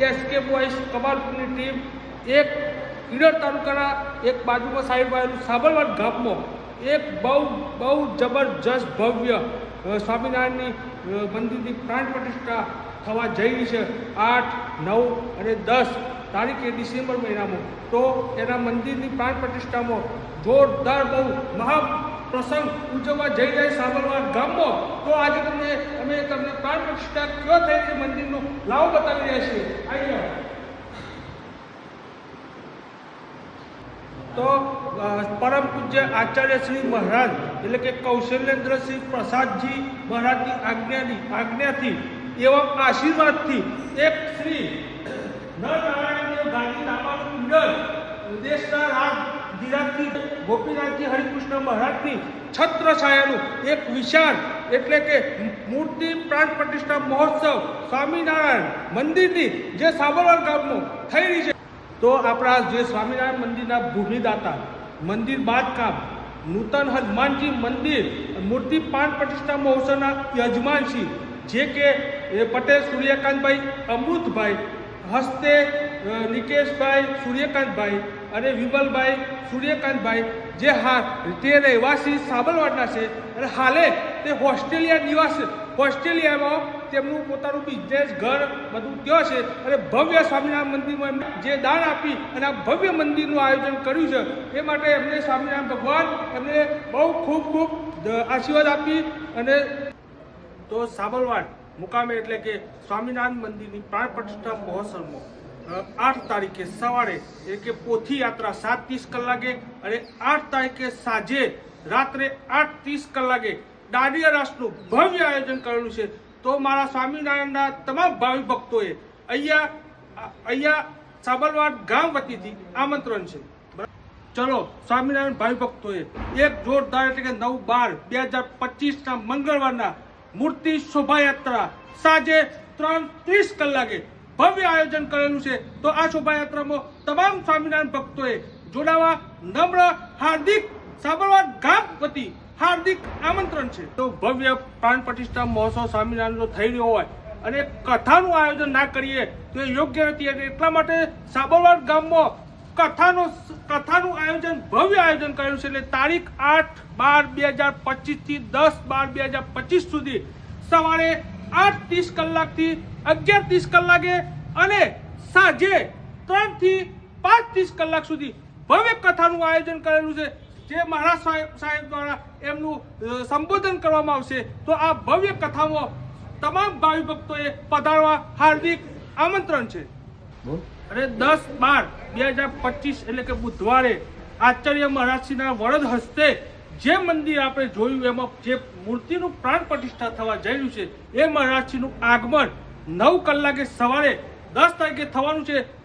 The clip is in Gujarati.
એસકે બોયઝ કમાલપુરની ટીમ, એક ઈડર તાલુકાના એક બાજુમાં સાઈડમાં આવેલું સાબરવાડ ગામમાં એક બહુ બહુ જબરજસ્ત ભવ્ય સ્વામિનારાયણની મંદિરની પ્રાણ પ્રતિષ્ઠા થવા જઈ છે. આઠ, નવ અને દસ તારીખે ડિસેમ્બર મહિનામાં. તો એના મંદિરની પ્રાણ પ્રતિષ્ઠામાં જોરદાર બહુ મહા પ્રસંગ ઉજવવા જઈ જાય છે ગામો. તો આજે તમને, અમે તમને પ્રાણ પ્રતિષ્ઠા કયો થઈ છે મંદિરનો લાવો બતાવી રહ્યા છીએ. અહીંયા તો પરમ પૂજ્ય આચાર્ય શ્રી મહારાજ, એટલે કે કૌશલ્યેન્દ્રસિંહ પ્રસાદજી મહારાજની આજ્ઞાની, આજ્ઞાથી એવા આશીર્વાદથી એક શ્રી નરનારાયણદેવ ગાંધી નામાનું ઈડર દેશના રાજ ધીરાજથી ગોપીનાથજી હરિકૃષ્ણ મહારાજની છત્ર છાયાનું એક વિશાળ એટલે કે મૂર્તિ પ્રાણ પ્રતિષ્ઠા મહોત્સવ સ્વામિનારાયણ મંદિરની જે સાબરવાર ગામનું થઈ રહી છે. તો આપણા જે સ્વામિનારાયણ મંદિરના ભૂમિદાતા, મંદિર બાંધકામ, નૂતન હનુમાનજી મંદિર, મૂર્તિ પાન પ્રતિષ્ઠા મહોત્સવના યજમાનશ્રી જે કે પટેલ સૂર્યકાંતભાઈ અમૃતભાઈ હસ્તે નિકેશભાઈ, સૂર્યકાંતભાઈ અને વિમલભાઈ, સૂર્યકાંતભાઈ, જે હા, તે રહેવાસી સાબરવાડના છે. અને હાલે, તે ઓસ્ટ્રેલિયા નિવાસ, ઓસ્ટ્રેલિયામાં તેમનું પોતાનું બિઝનેસ ઘર, બધું ત્યાં છે. અને ભવ્ય સ્વામિનારાયણ મંદિરમાં જે દાન આપી અને આ ભવ્ય મંદિરનું આયોજન કર્યું છે, એ માટે એમને સ્વામિનારાયણ ભગવાન એમને બહુ ખૂબ ખૂબ આશીર્વાદ આપી અને તો સાબરવાડ મુકામે એટલે કે સ્વામિનારાયણ મંદિરની પ્રાણ પ્રતિષ્ઠા મહોત્સવમાં આઠ તારીખે સવારે એટલે કે પોથી યાત્રા સાત ત્રીસ કલાકે અને આઠ તારીખે સાંજે રાત્રે આઠ ત્રીસ કલાકે દાંડિયા રાસનું ભવ્ય આયોજન કરેલું છે. તો મારા સ્વામિનારાયણના તમામ ભાવિ ભક્તોએ અહીંયા અહીંયા સાબરવાડ ગામ વતીથી આમંત્રણ છે. ચલો સ્વામિનારાયણ ભાઈ ભક્તોએ એક જોરદાર એટલે કે નવ બાર બે હજાર પચીસના મંગળવારના મૂર્તિ શોભાયાત્રા સાંજે ત્રણ ત્રીસ કલાકે ભવ્ય આયોજન કરેલું છે. તો આ શોભાયાત્રામાં તમામ સ્વામિનારાયણ ભક્તોએ જોડાવા નમ્ર હાર્દિક સાબરવાડ ગામ વતી હાર્દિક આમંત્રણ છે. તો ભવ્ય પ્રાણ પ્રતિષ્ઠા મહોત્સવ સ્વામિનારાયણનો થઈ રહ્યો હોય અને કથાનું આયોજન ના કરીએ, તો એ યોગ્ય નથી અને એટલા માટે સાબરવાડ ગામમાં કથાનો કથાનું આયોજન, ભવ્ય આયોજન કર્યું છે. એટલે તારીખ આઠ બાર બે હજાર પચીસથી દસ બાર બે હજાર પચીસ સુધી સવારે આઠ ત્રીસ કલાકથી અગિયાર ત્રીસ કલાકે અને સાંજે ત્રણથી પાંચ ત્રીસ કલાક સુધી ભવ્ય કથાનું આયોજન કરેલું છે. જે મહારાજ સાહેબ સાહેબ દ્વારા એમનું સંબોધન કરવામાં આવશે તો આ ભવ્ય કથામાં તમામ ભાવિ ભક્તોએ પધારવા હાર્દિક આમંત્રણ છે. અને દસ બાર બે હજાર પચીસ એટલે કે બુધવારે આચાર્ય મહારાજશ્રીના વરદ હસ્તે જે મંદિર આપણે જોયું, એમાં જે મૂર્તિનું પ્રાણ પ્રતિષ્ઠા થવા જઈ રહ્યું છે, એ મહારાજજીનું આગમન નવ કલાકે સવારે દસ તારીખે થવાનું છે.